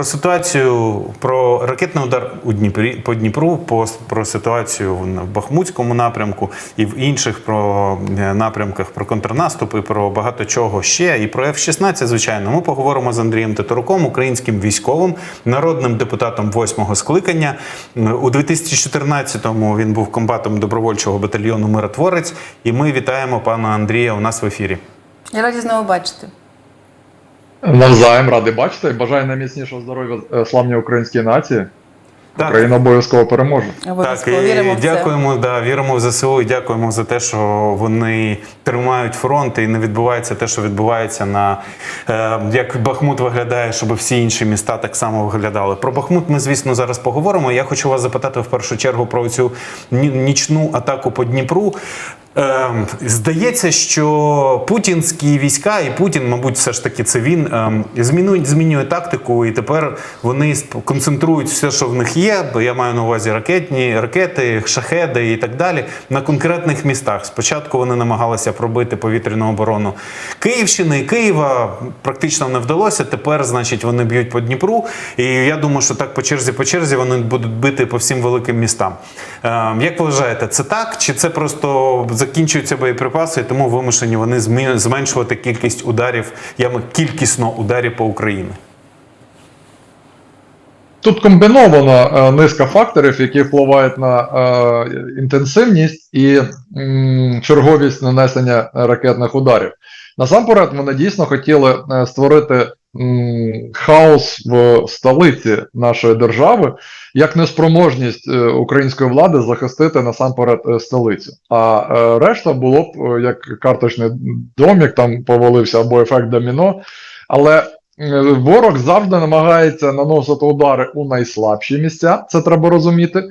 про ситуацію про ракетний удар у Дніпрі по Дніпру, по про ситуацію в Бахмутському напрямку і в інших про е, напрямках про контрнаступ і про багато чого ще. І про F-16, звичайно, ми поговоримо з Андрієм Теторуком, українським військовим, народним депутатом восьмого скликання. У 2014-му він був комбатом добровольчого батальйону Миротворець. І ми вітаємо пана Андрія у нас в ефірі. Я раді знову бачити. Навзаєм радий бачити. Бажаю найміцнішого здоров'я е, славній українській нації. Так. Україна обов'язково переможе. Так, і дякуємо, да, віримо в ЗСУ і дякуємо за те, що вони тримають фронт і не відбувається те, що відбувається на е, як Бахмут виглядає, щоб всі інші міста так само виглядали. Про Бахмут ми, звісно, зараз поговоримо. Я хочу вас запитати в першу чергу про цю нічну атаку по Дніпру. Ем, здається, що путінські війська і Путін, мабуть, все ж таки це він ем, змінює, змінює тактику, і тепер вони концентрують все, що в них є. Бо я маю на увазі ракетні ракети, шахеди і так далі на конкретних містах. Спочатку вони намагалися пробити повітряну оборону Київщини і Києва. Практично не вдалося. Тепер, значить, вони б'ють по Дніпру. І я думаю, що так по черзі по черзі вони будуть бити по всім великим містам. Ем, як ви вважаєте, це так? Чи це просто закінчуються боєприпаси, тому вимушені вони зменшувати кількість ударів, ями кількісно ударів по Україні? Тут комбіновано е, низка факторів, які впливають на е, інтенсивність і м, черговість нанесення ракетних ударів. Насамперед, вони дійсно хотіли е, створити хаос в столиці нашої держави як неспроможність е, української влади захистити насамперед е, столицю. А решта було б як карточний домік, там повалився або ефект доміно. Але Ворог завжди намагається наносити удари у найслабші місця, це треба розуміти.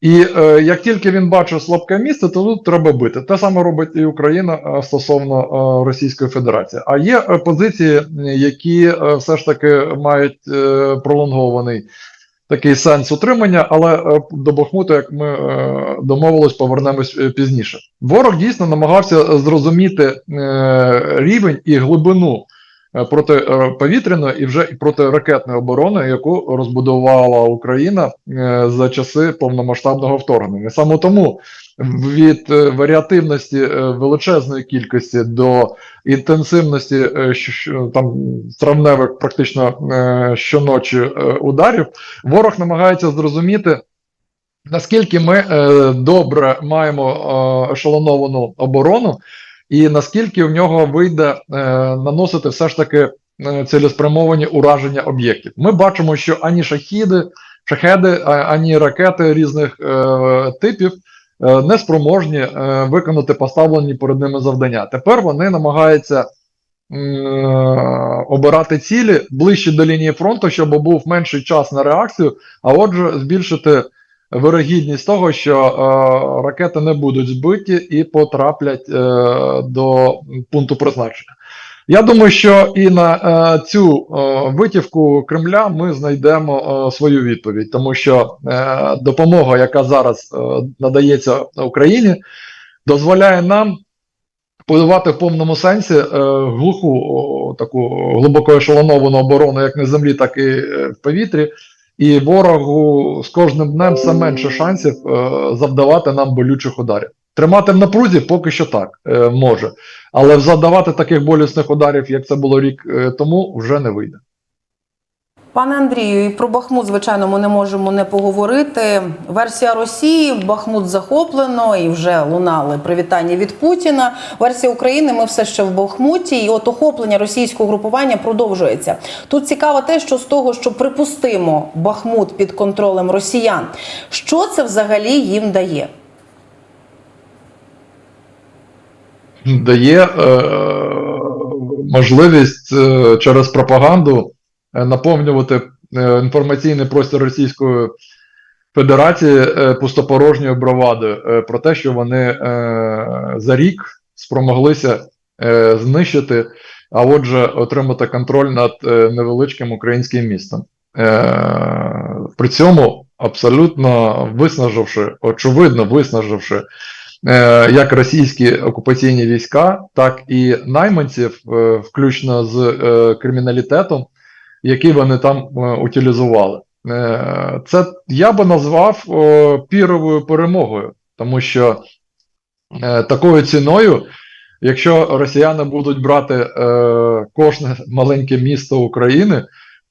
І е, як тільки він бачить слабке місце, то тут треба бити. Те саме робить і Україна е, стосовно е, Російської Федерації. А є е, позиції, які е, все ж таки мають е, пролонгований такий сенс утримання, але е, до Бахмуту, як ми е, домовились, повернемось е, пізніше. Ворог дійсно намагався зрозуміти е, рівень і глибину протиповітряної і вже і протиракетної оборони, яку розбудувала Україна е, за часи повномасштабного вторгнення. Саме тому від е, варіативності е, величезної кількості до інтенсивності е, там травневих практично е, щоночі е, ударів, ворог намагається зрозуміти. Наскільки ми е, добре маємо е, ешелоновану оборону, і наскільки в нього вийде е, наносити все ж таки е, цілеспрямовані ураження об'єктів. Ми бачимо, що ані шахіди, шахеди, ані ракети різних е, типів е, не спроможні е, виконати поставлені перед ними завдання. Тепер вони намагаються е, обирати цілі ближче до лінії фронту, щоб був менший час на реакцію, а отже, збільшити вирогідність того, що е, ракети не будуть збиті і потраплять е, до пункту призначення. Я думаю, що і на е, цю е, витівку Кремля ми знайдемо е, свою відповідь, тому що е, допомога, яка зараз е, надається Україні, дозволяє нам будувати в повному сенсі е, глуху о, таку глибоко ешелоновану оборону як на землі, так і е, в повітрі. І ворогу з кожним днем все менше шансів е, завдавати нам болючих ударів. Тримати в напрузі поки що так е, може, але завдавати таких болісних ударів, як це було рік е, тому, вже не вийде. Пане Андрію, і про Бахмут, звичайно, ми не можемо не поговорити. Версія Росії Бахмут захоплено і вже лунали привітання від Путіна. Версія України ми все ще в Бахмуті, і от охоплення російського групування продовжується. Тут цікаво те, що з того, що припустимо Бахмут під контролем росіян, що це взагалі їм дає? дає е, можливість е, через пропаганду наповнювати е, інформаційний простір Російської Федерації е, пустопорожньою бравадою е, про те, що вони е, за рік спромоглися е, знищити, а отже, отримати контроль над е, невеличким українським містом. Е, при цьому абсолютно виснаживши, очевидно виснаживши е, як російські окупаційні війська, так і найманців, е, включно з е, криміналітетом, які вони там е, утилізували. Е, Це я би назвав піровою перемогою, тому що е, такою ціною, якщо росіяни будуть брати кожне маленьке місто України,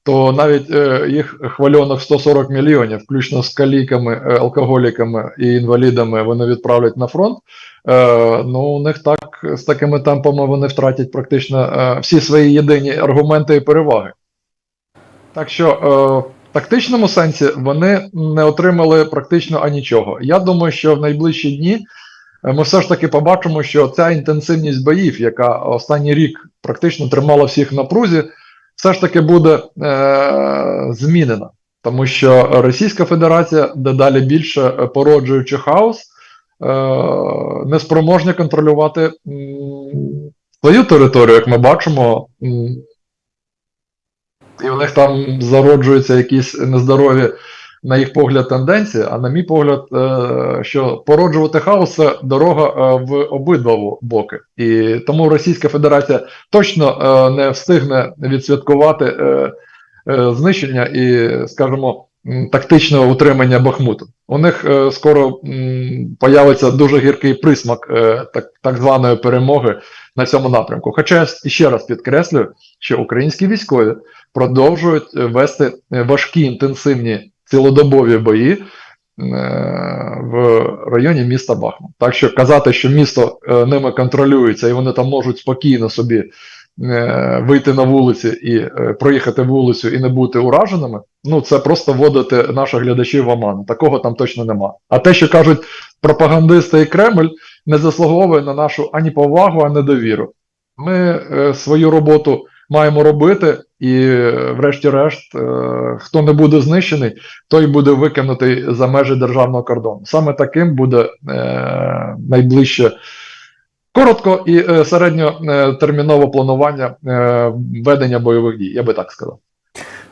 то навіть їх хвальоних 140 мільйонів, включно з каліками, алкоголіками і інвалідами, вони відправлять на фронт. Ну, у них так з такими темпами вони втратять практично всі свої єдині аргументи і переваги. Так що е, в тактичному сенсі вони не отримали практично анічого. Я думаю, що в найближчі дні е, ми все ж таки побачимо, що ця інтенсивність боїв, яка останній рік практично тримала всіх в напрузі, все ж таки буде е, змінена. Тому що Російська Федерація дедалі більше породжуючи хаос, е, неспроможні контролювати м, свою територію, як ми бачимо. м, і в них там зароджуються якісь нездорові, на їх погляд, тенденції. А на мій погляд, е, що породжувати хаос це дорога е, в обидва боки. І тому Російська Федерація точно е, не встигне відсвяткувати знищення і, скажімо, тактичного утримання Бахмуту. У них скоро появиться дуже гіркий присмак так званої перемоги на цьому напрямку. Хоча я ще раз підкреслюю, що українські військові продовжують е, вести е, важкі інтенсивні цілодобові бої е, в районі міста Бахмут. Так що казати, що місто ними контролюється і вони там можуть спокійно собі вийти на вулиці і проїхати вулицю і не бути ураженими, ну це просто вводити наших глядачів в оману. Такого там точно нема. А те, що кажуть пропагандисти і Кремль, не заслуговує на нашу ані повагу, ані довіру. Ми е, свою роботу маємо робити, і, е, врешті-решт, е, хто не буде знищений, той буде викинутий за межі державного кордону. Саме таким буде найближче коротко і середньотермінове планування ведення бойових дій, я би так сказав.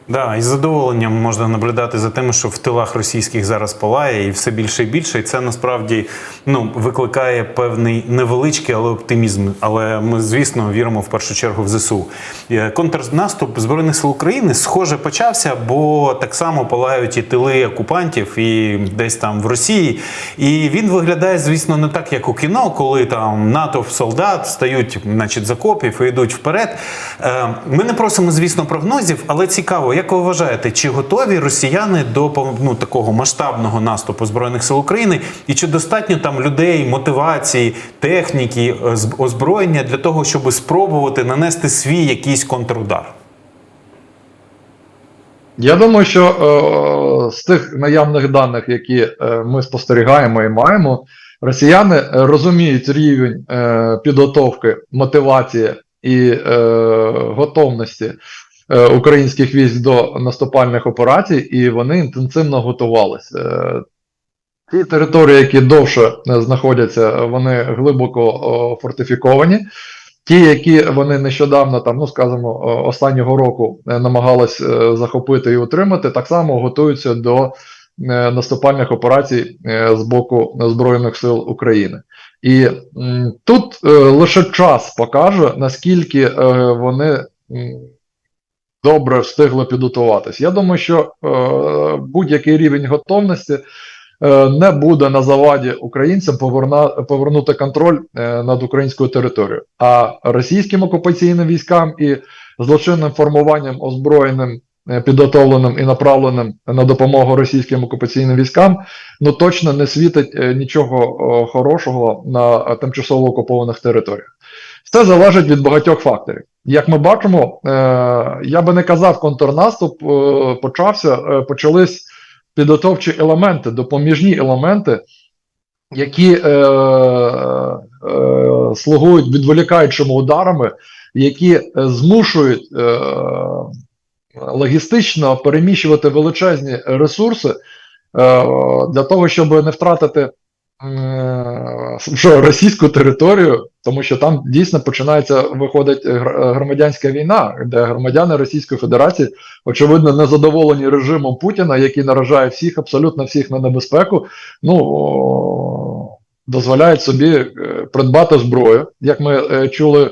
Да, із задоволенням можна наблюдати за тим, що в тилах російських зараз палає і все більше і більше. І це насправді ну викликає певний невеличкий, але оптимізм. Але ми, звісно, віримо в першу чергу в ЗСУ. Е, Контрнаступ збройних сил України схоже почався, бо так само палають і тили окупантів, і десь там в Росії. І він виглядає, звісно, не так, як у кіно, коли там натовп солдат стають, значить, з окопів і йдуть вперед. Е, Ми не просимо, звісно, прогнозів, але цікаво, як ви вважаєте, чи готові росіяни до ну, такого масштабного наступу збройних сил України, і чи достатньо там людей, мотивації, техніки, е, озброєння для того, щоб спробувати нанести свій якийсь контрудар? Я думаю, що е, з тих наявних даних, які е, ми спостерігаємо і маємо, росіяни розуміють рівень е, підготовки, мотивації і е, готовності українських військ до наступальних операцій, і вони інтенсивно готувалися. Е, Ті території, які довше е, знаходяться, вони глибоко фортифіковані. Ті, які вони нещодавно, там, ну скажімо, останнього року е, намагались е, захопити і утримати, так само готуються до е, наступальних операцій е, з боку Збройних сил України. І тут е, лише час покаже, наскільки е, вони добре встигли підготуватись. Я думаю, що е, будь-який рівень готовності е, не буде на заваді українцям поверна, повернути контроль е, над українською територією. А російським окупаційним військам і злочинним формуванням озброєним, е, підготовленим і направленим на допомогу російським окупаційним військам, ну точно не світить е, нічого е, хорошого на тимчасово окупованих територіях. Все залежить від багатьох факторів. Як ми бачимо, е, я би не казав, контрнаступ е, почався, е, почались підготовчі елементи, допоміжні елементи, які е, е, слугують відволікаючими ударами, які змушують е, логістично переміщувати величезні ресурси е, для того, щоб не втратити що, російську територію, тому що там дійсно починається виходить громадянська війна, де громадяни Російської Федерації очевидно незадоволені режимом Путіна, який наражає всіх, абсолютно всіх на небезпеку. Ну дозволяють собі е, придбати зброю. Як ми е, чули Е,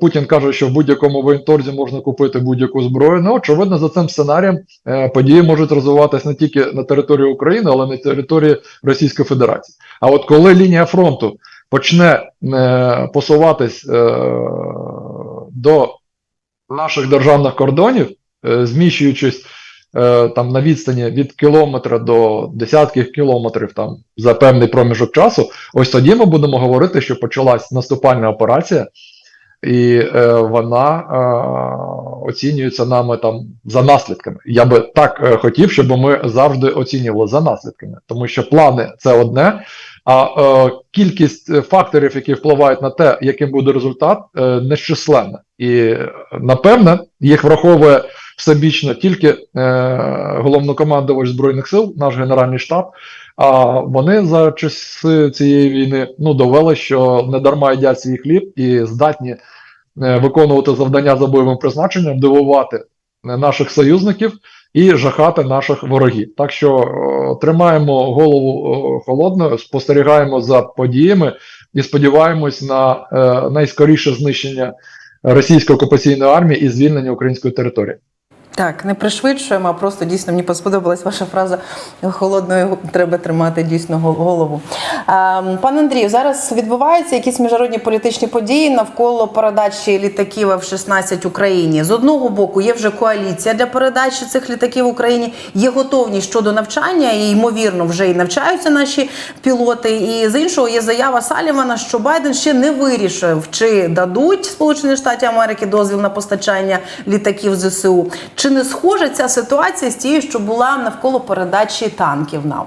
Путін каже, що в будь-якому воєнторзі можна купити будь-яку зброю. Ну, очевидно, за цим сценарієм е, події можуть розвиватися не тільки на території України, але й на території Російської Федерації. А от коли лінія фронту почне е, посуватись е, до наших державних кордонів, е, зміщуючись е, там на відстані від кілометра до десятків кілометрів там за певний проміжок часу, ось тоді ми будемо говорити, що почалась наступальна операція, і е, вона е, оцінюється нами там за наслідками. Я би так е, хотів, щоб ми завжди оцінювали за наслідками, тому що плани це одне. А е, кількість е, факторів, які впливають на те, яким буде результат, е, нещисленна. І напевне їх враховує всебічно тільки е, головнокомандувач збройних сил, наш генеральний штаб. А вони за часи цієї війни ну довели, що не дарма їдять свій хліб і здатні е, виконувати завдання за бойовим призначенням, дивувати е, наших союзників і жахати наших ворогів. Так що е, тримаємо голову холодною, спостерігаємо за подіями і сподіваємось на найскоріше знищення російської окупаційної армії і звільнення української території. Так, не пришвидшуємо, а просто дійсно мені сподобалась ваша фраза холодною треба тримати дійсно голову. Ем, Пане Андрію, зараз відбуваються якісь міжнародні політичні події навколо передачі літаків F-16 Україні. З одного боку, є вже коаліція для передачі цих літаків Україні, є готовність щодо навчання, і ймовірно вже і навчаються наші пілоти. І з іншого є заява Салівана, що Байден ще не вирішив, чи дадуть Сполучені Штати Америки дозвіл на постачання літаків ЗСУ. Чи не схожа ця ситуація з тією, що була навколо передачі танків нам?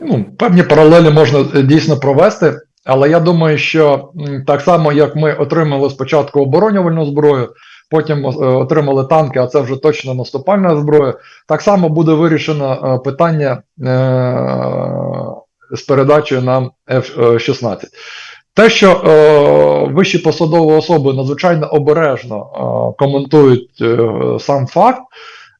Ну, певні паралелі можна е, дійсно провести, але я думаю, що так само, як ми отримали спочатку оборонювальну зброю, потім е, отримали танки, а це вже точно наступальна зброя. Так само буде вирішено е, питання з передачею нам F-16. Те, що е, вищі посадові особи надзвичайно обережно е, коментують е, сам факт,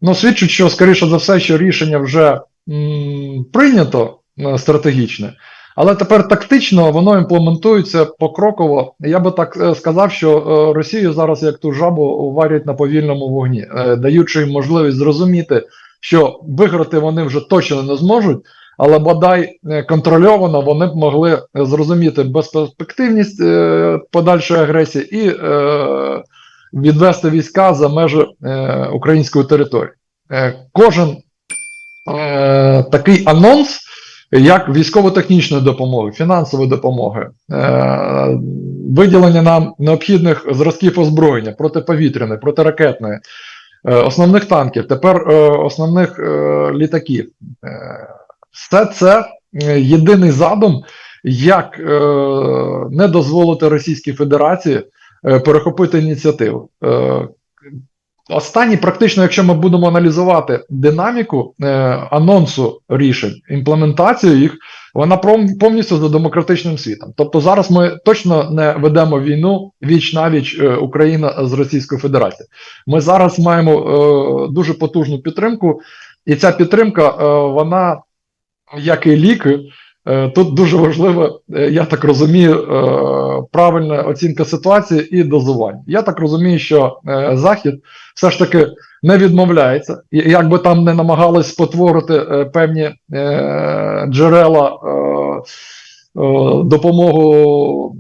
ну свідчить, що скоріше за все, що рішення вже м, прийнято е, стратегічне, але тепер тактично воно імплементується покроково. Я би так е, сказав, що е, Росію зараз як ту жабу варять на повільному вогні, е, даючи їм можливість зрозуміти, що виграти вони вже точно не зможуть. Але бодай е, контрольовано вони б могли зрозуміти безперспективність е, подальшої агресії і е, відвести війська за межі української території. Кожен такий анонс, як військово-технічної допомоги, фінансової допомоги, виділення нам необхідних зразків озброєння протиповітряної, протиракетної, основних танків, тепер основних літаків. Все це е, єдиний задум, як е, не дозволити Російській Федерації е, перехопити ініціативу. Е, Останні, практично, якщо ми будемо аналізувати динаміку е, анонсу рішень, імплементацію їх, вона повністю за демократичним світом. Тобто зараз ми точно не ведемо війну віч навіч е, Україна з Російською Федерацією. Ми зараз маємо е, дуже потужну підтримку, і ця підтримка, е, вона, як і ліки, е, тут дуже важливо, е, я так розумію, е, правильна оцінка ситуації і дозування. Я так розумію, що Захід все ж таки не відмовляється, і як би там не намагались спотворити певні джерела допомогу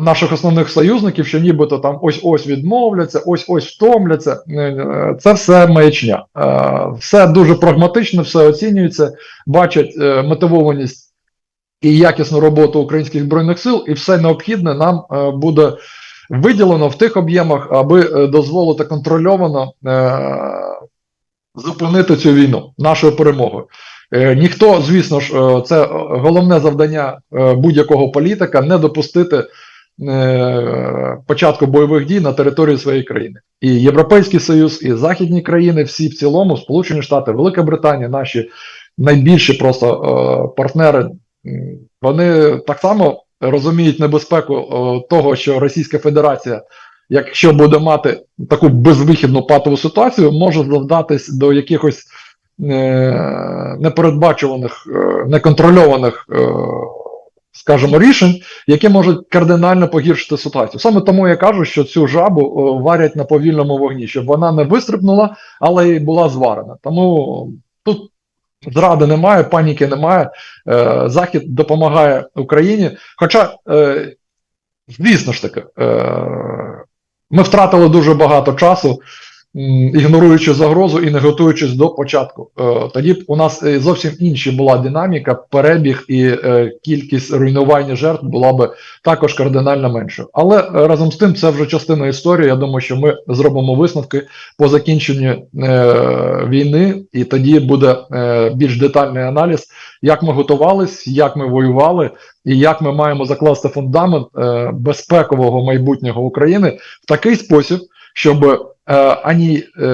наших основних союзників, що нібито там ось ось відмовляться, ось ось втомляться. Е, е, Це все маячня. Е, Все дуже прагматично, все оцінюється, бачать мотивованість і якісну роботу українських збройних сил, і все необхідне нам буде виділено в тих об'ємах, аби дозволити контрольовано зупинити цю війну нашою перемогою. Ніхто, звісно ж, це головне завдання будь-якого політика не допустити початку бойових дій на території своєї країни. І Європейський Союз, і західні країни, всі в цілому, Сполучені Штати, Велика Британія, наші найбільші просто е, партнери, вони так само розуміють небезпеку е, того, що Російська Федерація, якщо буде мати таку безвихідну патову ситуацію, може завдатись до якихось е, непередбачуваних, е, неконтрольованих е, скажімо, рішень, які можуть кардинально погіршити ситуацію. Саме тому я кажу, що цю жабу варять на повільному вогні, щоб вона не вистрибнула, але й була зварена. Тому тут зради немає, паніки немає. Е, Захід допомагає Україні. Хоча, е, звісно ж таки, е, ми втратили дуже багато часу, ігноруючи загрозу і не готуючись до початку. Е, Тоді б у нас е, зовсім інша була динаміка, перебіг і е, кількість руйнування жертв була б також кардинально меншою. Але разом з тим, це вже частина історії. Я думаю, що ми зробимо висновки по закінченню війни, і тоді буде більш детальний аналіз, як ми готувались, як ми воювали, і як ми маємо закласти фундамент е, безпекового майбутнього України в такий спосіб, щоб е, ані е,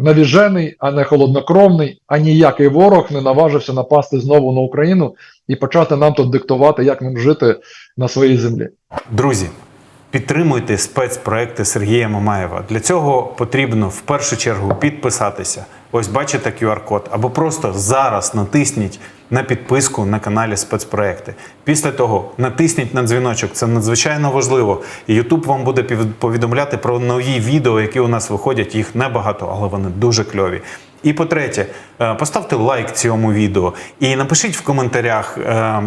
навіжений, не холоднокровний, а ніякий ворог не наважився напасти знову на Україну і почати нам тут диктувати, як нам жити на своїй землі. Друзі, підтримуйте спецпроекти Сергія Мамаєва. Для цього потрібно в першу чергу підписатися. Ось бачите QR-код, або просто зараз натисніть на підписку на каналі спецпроекти. Після того натисніть на дзвіночок, це надзвичайно важливо. І YouTube вам буде повідомляти про нові відео, які у нас виходять. Їх небагато, але вони дуже кльові. І по-третє, е, поставте лайк цьому відео і напишіть в коментарях, е,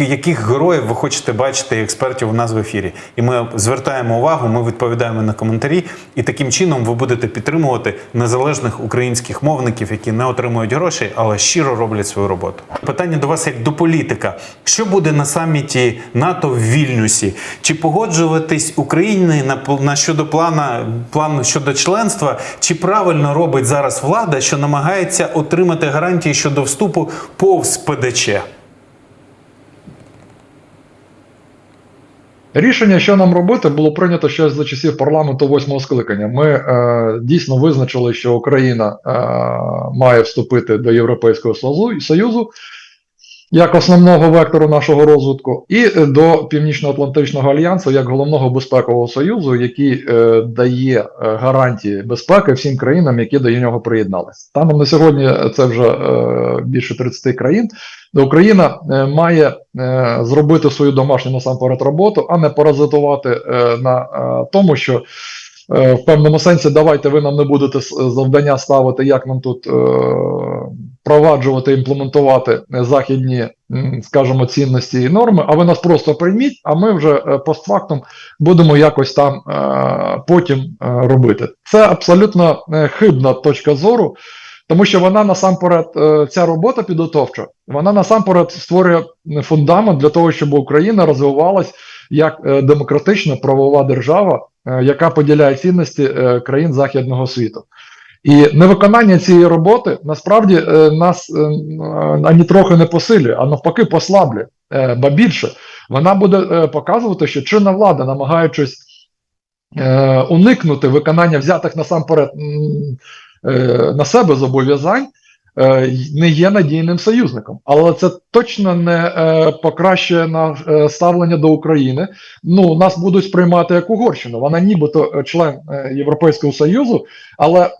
яких героїв ви хочете бачити експертів у нас в ефірі. І ми звертаємо увагу, ми відповідаємо на коментарі, і таким чином ви будете підтримувати незалежних українських мовників, які не отримують грошей, але щиро роблять свою роботу. Питання до вас як до політика: що буде на саміті НАТО в Вільнюсі? Чи погоджуватись пл- на щодо плана плану щодо членства? Чи правильно робить зараз влада, що намагається отримати гарантії щодо вступу повз ПДЧ? Рішення, що нам робити, було прийнято ще за часів парламенту восьмого скликання. Ми е, дійсно визначили, що Україна е, має вступити до Європейського Союзу як основного вектору нашого розвитку, і до Північно-Атлантичного альянсу як головного безпекового союзу, який е, дає е, гарантії безпеки всім країнам, які до нього приєдналися. Станом на сьогодні це вже е, більше 30 країн. Україна е, має е, зробити свою домашню насамперед роботу, а не паразитувати е, на е, тому, що е, в певному сенсі давайте ви нам не будете завдання ставити, як нам тут е, впроваджувати, імплементувати західні, скажімо, цінності і норми, а ви нас просто прийміть, а ми вже е, постфактум будемо якось там е, потім е, робити. Це абсолютно хибна точка зору. Тому що вона насамперед, ця робота підготовча, вона насамперед створює фундамент для того, щоб Україна розвивалась як демократична правова держава, яка поділяє цінності країн західного світу. І невиконання цієї роботи насправді е, нас е, ані трохи не посилює, а навпаки, послаблює. Е, Ба більше вона буде показувати, що чинна влада, намагаючись уникнути виконання взятих насамперед на себе зобов'язань, не є надійним союзником. Але це точно не е, покращує на е, ставлення до України. Ну, нас будуть сприймати як Угорщину. Вона нібито е, член е, Європейського Союзу, але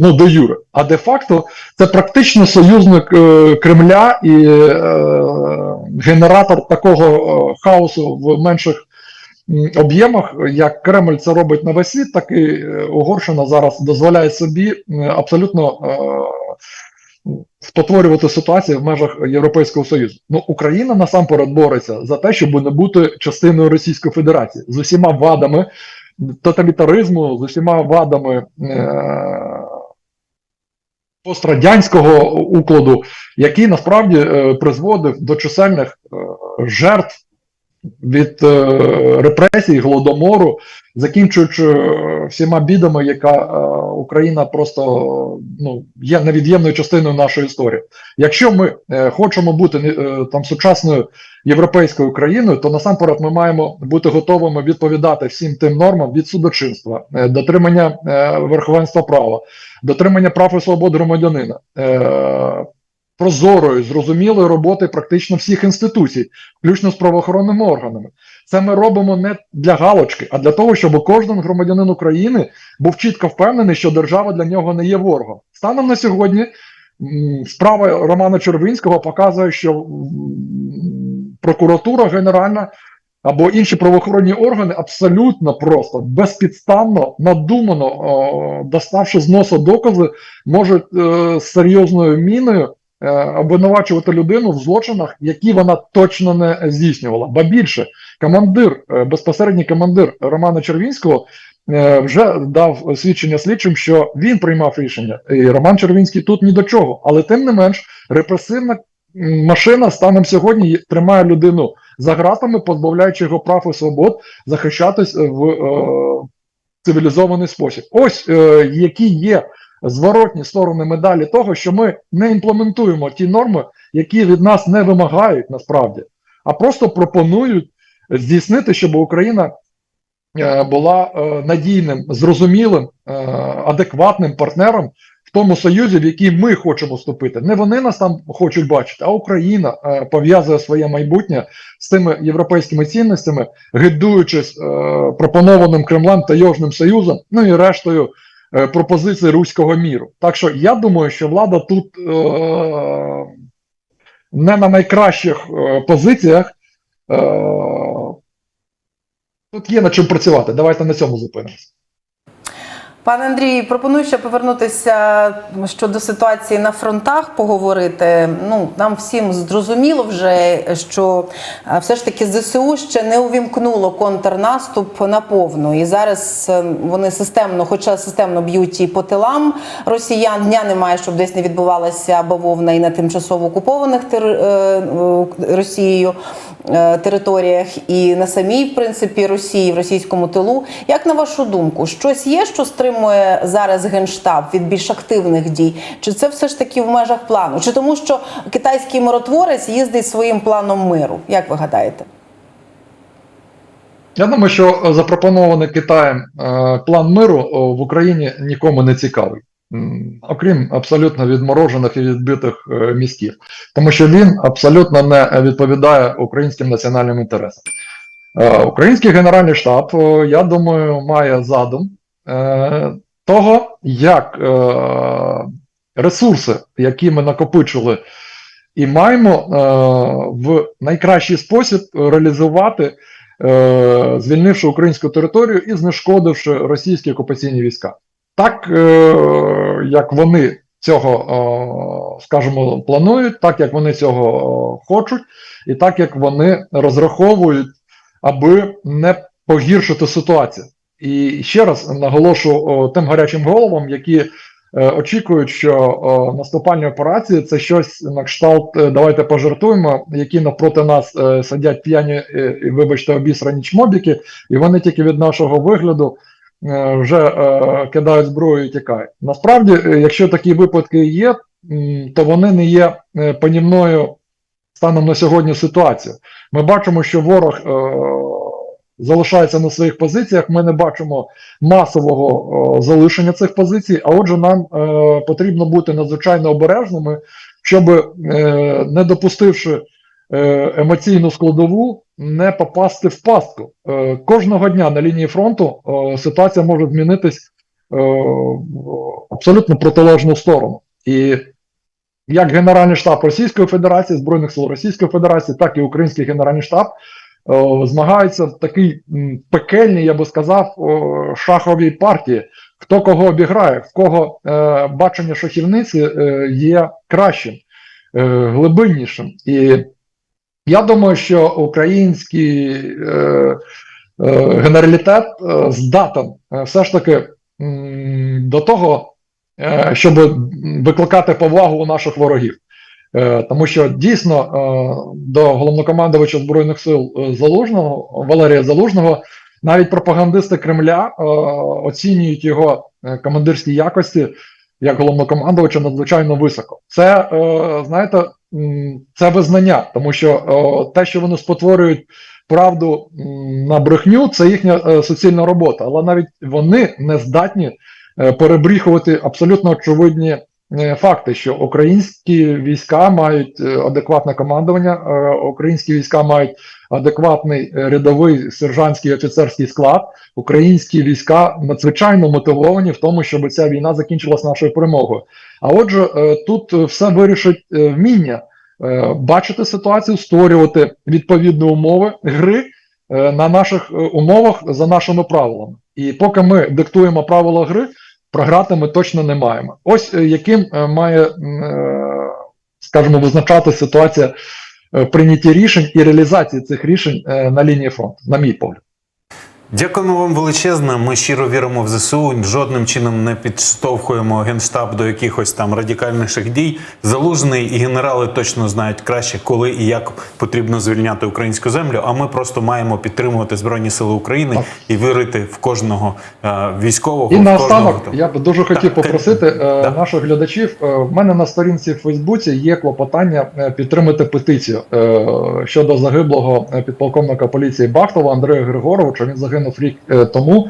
ну, до юре. А де-факто це практично союзник е, Кремля і е, генератор такого е, хаосу в менших об'ємах, як Кремль це робить на весь світ, так і е, Угорщина зараз дозволяє собі е, абсолютно спотворювати ситуацію в межах Європейського Союзу. Ну, Україна насамперед бореться за те, щоб не бути частиною Російської Федерації з усіма вадами тоталітаризму, з усіма вадами е, пострадянського укладу, який насправді е, призводив до чисельних е, жертв від е, репресій, голодомору, закінчуючи е, всіма бідами, яка е, Україна просто ну, є невід'ємною частиною нашої історії. Якщо ми е, хочемо бути е, там сучасною європейською країною, то насамперед ми маємо бути готовими відповідати всім тим нормам від судочинства, е, дотримання е, верховенства права, дотримання прав і свобод громадянина. Е, Прозорої, зрозумілої роботи практично всіх інституцій, включно з правоохоронними органами. Це ми робимо не для галочки, а для того, щоб кожен громадянин України був чітко впевнений, що держава для нього не є ворогом. Станом на сьогодні справа Романа Червинського показує, що прокуратура генеральна або інші правоохоронні органи абсолютно просто безпідставно, надумано, о, доставши з носа докази, можуть е, серйозною міною е, обвинувачувати людину в злочинах, які вона точно не здійснювала. Ба більше, командир, е, безпосередній командир Романа Червінського е, вже дав свідчення слідчим, що він приймав рішення. І Роман Червінський тут ні до чого. Але тим не менш, репресивна машина станом сьогодні тримає людину за ґратами, позбавляючи його прав і свобод, захищатись в е, цивілізований спосіб. Ось е, які є зворотні сторони медалі того, що ми не імплементуємо ті норми, які від нас не вимагають насправді, а просто пропонують здійснити, щоб Україна е, була е, надійним, зрозумілим, е, адекватним партнером в тому союзі, в який ми хочемо вступити. Не вони нас там хочуть бачити, а Україна пов'язує своє майбутнє з тими європейськими цінностями, гидуючись пропонованим Кремлем та Йожним Союзом, ну і рештою е, пропозицій руського міру. Так що я думаю, що влада тут е, не на найкращих е, позиціях. Е, тут є над чим працювати. Давайте на цьому зупинимося. Пане Андрію, пропоную ще повернутися щодо ситуації на фронтах, поговорити. Ну нам всім зрозуміло вже, що е, все ж таки ЗСУ ще не увімкнуло контрнаступ наповну. І зараз е, вони системно, хоча системно б'ють і по тилам росіян. Дня немає, щоб десь не відбувалася бавовна і на тимчасово окупованих тер... е, Росією територіях, і на самій, в принципі, Росії, в російському тилу. Як на вашу думку, щось є, що стримує зараз генштаб від більш активних дій? Чи це все ж таки в межах плану? Чи тому, що китайський миротворець їздить своїм планом миру? Як ви гадаєте? Я думаю, що е, запропонований Китаєм е, план миру в Україні нікому не цікавий, окрім абсолютно відморожених і відбитих е, мізків, тому що він абсолютно не відповідає українським національним інтересам. Е, Український Генеральний штаб, я думаю, має задум е, того, як е, ресурси, які ми накопичили і маємо е, в найкращий спосіб реалізувати е, звільнивши українську територію і знешкодивши російські окупаційні війська. Так е, як вони цього, е, скажімо, планують, так як вони цього е, хочуть, і так як вони розраховують, аби не погіршити ситуацію. І ще раз наголошу тим гарячим головам, які очікують, що наступальні операції це щось на кшталт давайте пожартуємо, які навпроти нас сидять п'яні, вибачте, обісрані чмобіки, і вони тільки від нашого вигляду вже е, кидають зброю і тікають. Насправді, е, якщо такі випадки є, то вони не є е, панівною станом на сьогодні ситуацією. Ми бачимо, що ворог е, залишається на своїх позиціях. Ми не бачимо масового е, залишення цих позицій. А отже, нам е, потрібно бути надзвичайно обережними, щоб, е, не допустивши е, емоційну складову, не попасти в пастку. Е, кожного дня на лінії фронту е, ситуація може змінитись е, абсолютно протилежну сторону. І як Генеральний штаб Російської Федерації, Збройних сил Російської Федерації, так і Український Генеральний штаб змагаються в такій пекельній, я би сказав, шаховій партії. Хто кого обіграє, в кого е, бачення шахівниці е, є кращим, е, глибиннішим. І я думаю, що український е, е, генералітет е, здатен все ж таки до того, щоб викликати повагу у наших ворогів. Тому що дійсно до головнокомандувача Збройних сил Залужного Валерія Залужного навіть пропагандисти Кремля е, оцінюють його командирські якості як головнокомандувача надзвичайно високо. Це, е, знаєте, це визнання, тому що те, що вони спотворюють правду на брехню, це їхня е, суцільна робота. Але навіть вони не здатні е, перебріхувати абсолютно очевидні факти, що українські війська мають е, адекватне командування, е, українські війська мають адекватний е, рядовий сержантський офіцерський склад. Українські війська надзвичайно мотивовані в тому, щоб ця війна закінчилась нашою перемогою. А отже, тут все вирішить вміння бачити ситуацію, створювати відповідні умови гри на наших умовах за нашими правилами. І поки ми диктуємо правила гри, програти ми точно не маємо. Ось е, яким е, має, е, скажімо, визначати ситуація в прийнятті рішень і реалізації цих рішень на лінії фронту, на мій погляд. Дякуємо вам величезно. Ми щиро віримо в ЗСУ. Жодним чином не підштовхуємо генштаб до якихось там радикальніших дій. Залужний і генерали точно знають краще, коли і як потрібно звільняти українську землю. А ми просто маємо підтримувати збройні сили України Так. і вірити в кожного е, військового. І в наостанок я б дуже хотів Так, попросити е, так. наших глядачів. е, В мене на сторінці в Фейсбуці є клопотання е, підтримати петицію е, щодо загиблого е, підполковника поліції Бахтова Андрія Григоровича. Він загинув рік е, тому.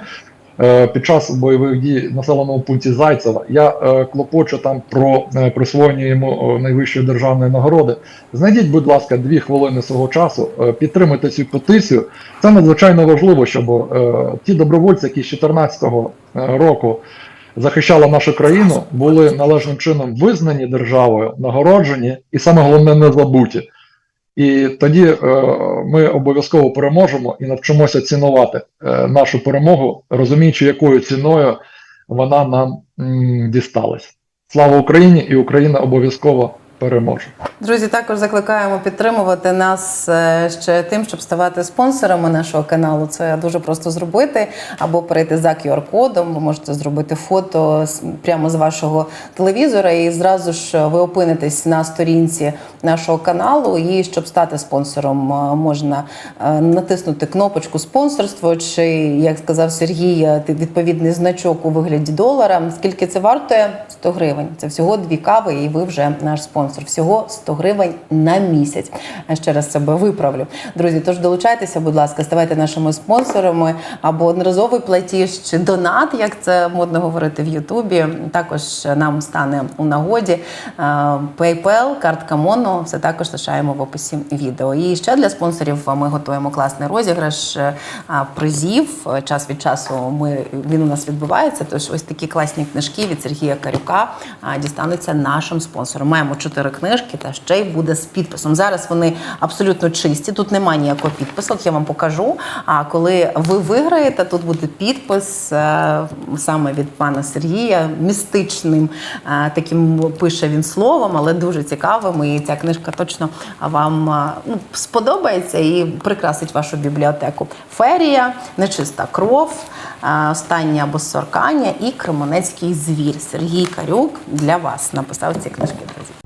е, Під час бойових дій в населеному пункті Зайцева я е, клопочу там про е, присвоєння йому е, найвищої державної нагороди. Знайдіть, будь ласка, дві хвилини свого часу, е, підтримайте цю петицію. Це надзвичайно важливо, щоб е, ті добровольці, які з 2014 року захищали нашу країну, були належним чином визнані державою, нагороджені і саме головне не забуті. І тоді е, ми обов'язково переможемо і навчимося цінувати е, нашу перемогу, розуміючи, якою ціною вона нам м, дісталась. Слава Україні! І Україна обов'язково переможе. Друзі, також закликаємо підтримувати нас е, ще тим, щоб ставати спонсорами нашого каналу. Це дуже просто зробити або перейти за QR-кодом. Ви можете зробити фото прямо з вашого телевізора, і зразу ж ви опинитесь на сторінці нашого каналу. І щоб стати спонсором, е, можна е, натиснути кнопочку спонсорство, чи як сказав Сергій, е, відповідний значок у вигляді долара. Скільки це вартує? 100 гривень. Це всього дві кави, і ви вже наш спонсор. Всього 100 гривень на місяць. Ще раз себе виправлю. Друзі, тож долучайтеся, будь ласка, ставайте нашими спонсорами або одноразовий платіж чи донат, як це модно говорити в Ютубі. Також нам стане у нагоді. PayPal, картка Моно, все також лишаємо в описі відео. І ще для спонсорів ми готуємо класний розіграш е, призів. Час від часу ми він у нас відбувається. Тож ось такі класні книжки від Сергія Карюка дістануться нашим спонсорам. Маємо чотири книжки, та ще й буде з підписом. Зараз вони абсолютно чисті. Тут немає ніякого підпису. От я вам покажу. А коли ви виграєте, тут буде підпис е, саме від пана Сергія, містичним е, таким пише він словом, але дуже цікавим. І ця книжка точно вам е, ну, сподобається і прикрасить вашу бібліотеку. Ферія, нечиста кров, останнє босоркання і кременецький звір. Сергій Карюк для вас написав ці книжки. Друзі.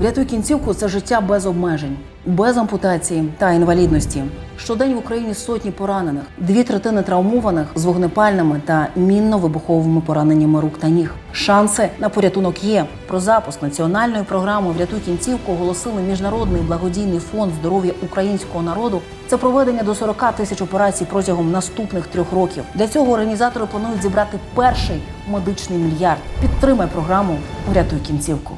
Врятуй кінцівку це життя без обмежень, без ампутації та інвалідності. Щодень в Україні сотні поранених, дві третини травмованих з вогнепальними та мінно-вибуховими пораненнями рук та ніг. Шанси на порятунок є. Про запуск національної програми Врятуй кінцівку оголосили міжнародний благодійний фонд здоров'я українського народу. Це проведення до 40 тисяч операцій протягом наступних трьох років. Для цього організатори планують зібрати перший медичний мільярд. Підтримай програму Врятуй кінцівку.